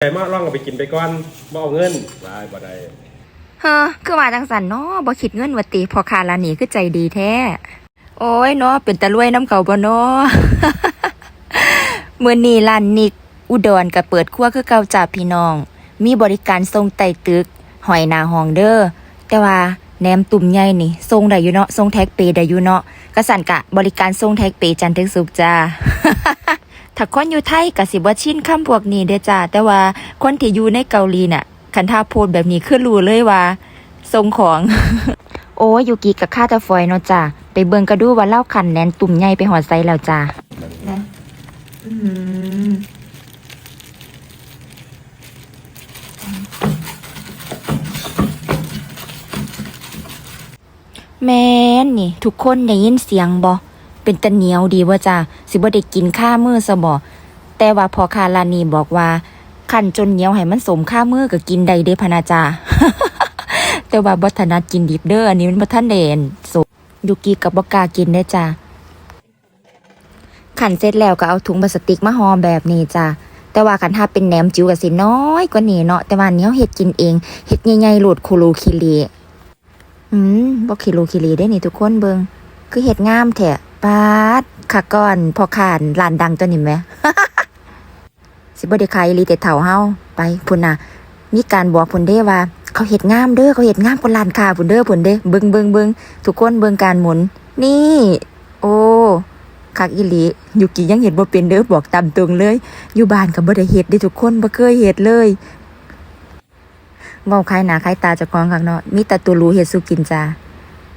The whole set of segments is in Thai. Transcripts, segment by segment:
ใจมาล่องเอาไปกินไปก่อนบ่เอาเงินได้บ่ได้เฮ้อคือว่าจังสันเนาะบ่คิดเงินวัติพอคาร้านนี้คือใจดีแท้ โอ้ยเนาะเป็นตะรวยน้ำเก่าบ่เนาะ มื้อนี้ร้านนิก อุดรก็เปิดครัวคือเก่าจ้าพี่น้อง มีบริการส่งไต่ตึก หอยนาห้องเด้อแต่ว่าแหนมตุ่มใหญ่นี่ส่งได้อยู่เนาะส่งแท็กเปได้อยู่เนาะกระสันกะบริการส่งแท็กเปจันทร์ถึงศุกร์จ้า ถ้าคนอยู่ไทยก็สิบ่ชินคำพวกนี้เด้จ้าแต่ว่าคนที่อยู่ในเกาหลีน่ะคันท่าโพดแบบนี้คือรู้เลยว่าทรงของ โอ้ยยูกิกับข้าตะฟอยเนาะจ้าไปเบิ่งกระดูว่าเล่าคันแนนตุ่มใหญ่ไปหอดไซแล้วจ้าแมนนี่ ทุกคนได้ยินเสียงบ่ เป็นตะเหนียวดีว่าจ้าสิบ่ได้กินข้ามือซะบ่แต่ว่าพอคาลานีบอกว่าขันจนเหนียวให้มันสมค่ามือก็กินได้เด้พนาจาแต่ว่าบัถนัดกินดิบเด้ออันนี้มันบัทันเด่นสมยูกิกับบกากินได้จ้าขันเสร็จแล้วก็เอาถุงพลาสติกมาห่อแบบนี้จ้าแต่ว่าขันถ้าเป็นแหนมจิ๋วก็สิน้อยกว่านี้เนาะแต่ว่าอันนี้เฮาเฮ็ดกินเองเฮ็ดใหญ่ๆหลุดคูรูคิรีอืมบ่คิรูคิรีได้นี่ทุกคนเบิงคือเฮ็ดงามแท้ ปาดค่ะก่อน พอขานร้านดังตัวนี้แหม สิบ่ได้ขายอีหลีแต่เฒ่าเฮาไปพุ่นน่ะ มีการบอกพุ่นเด้ว่า เขาเฮ็ดงามเด้อเขาเฮ็ดงามกว่าร้านคาพุ่นเด้อพุ่นเด้เบิงเบิงเบิงทุกคนเบิงการหมุน นี่ โอ้คักอีหลียูกิยังเฮ็ดบ่เป็นเด้อบอกตามตรงเลย อยู่บ้านก็บ่ได้เฮ็ดเด้ทุกคนบ่เคยเฮ็ดเลยเว้าคล้ายหน้าคล้ายตาจ้าของคักเนาะมีแต่ตัวรู้เฮ็ดสู่กินจ้า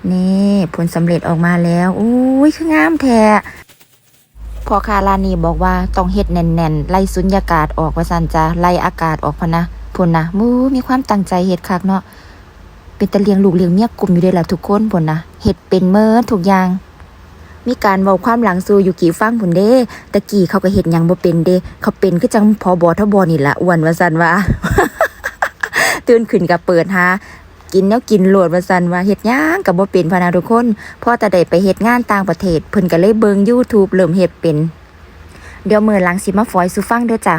นี่ผลสำเร็จออกมาแล้วอุ้ยคืองามแท้พอคารานีบอกว่าต้องเฮ็ดแน่นๆ ไล่สุญญากาศออกว่าสันจะไล่อากาศออกพะนะพุ่นนะมูมีความตั้งใจเฮ็ดคักเนาะเป็นตะเลียงลูกเลียงเมียกลุ่มอยู่ได้ละทุกคนพุ่นนะเฮ็ดเป็นเมิดทุกอย่าง มีการเว้าความหลังสู่อยู่กี่ฟังพุ่นเด้ตะกี้เขาก็เฮ็ดหยังบ่เป็นเด้เขาเป็นคือจังพอบอทบอนี่ละอ้วนว่าซั่นว่าตื่นขึ้นก็เปิดหา กินแนวกินโหลดว่าซั่นว่าเฮ็ดหยังก็บ่เป็นพนะทุกคนพอแต่ได้ไปเฮ็ดงานต่างประเทศเพิ่นก็เลยเบิง YouTube เริ่มเฮ็ดเป็น เดี๋ยวมือหลังสิมาฝอยสุฟังเด้อจ้ะ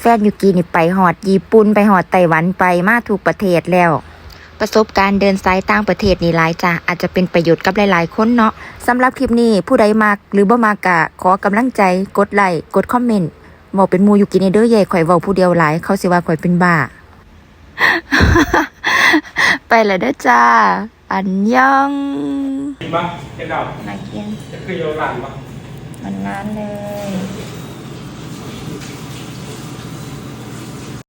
แฟนยูกีนี่ไปหอดญี่ปุ่นไปหอดไต้หวันไปมาถูกประเทศแล้ว ประสบการณ์เดินสายต่างประเทศนี่หลายจ้ะอาจจะเป็นประโยชน์กับหลายๆคนเนาะสำหรับคลิปนี้ผู้ใดมากหรือบ่มากกะขอกำลังใจกดไลค์กดคอมเมนต์บอกเป็นมูยูกินเด้อใหญ่ข่อยเว้าผู้เดียวหลายเขาสิว่าข่อยเป็นบ้า ไปแล้วเด้อจ้า อันยังกินบ่เฮ็ดเอามากินจะคือโยร้านบ่มันงานเลย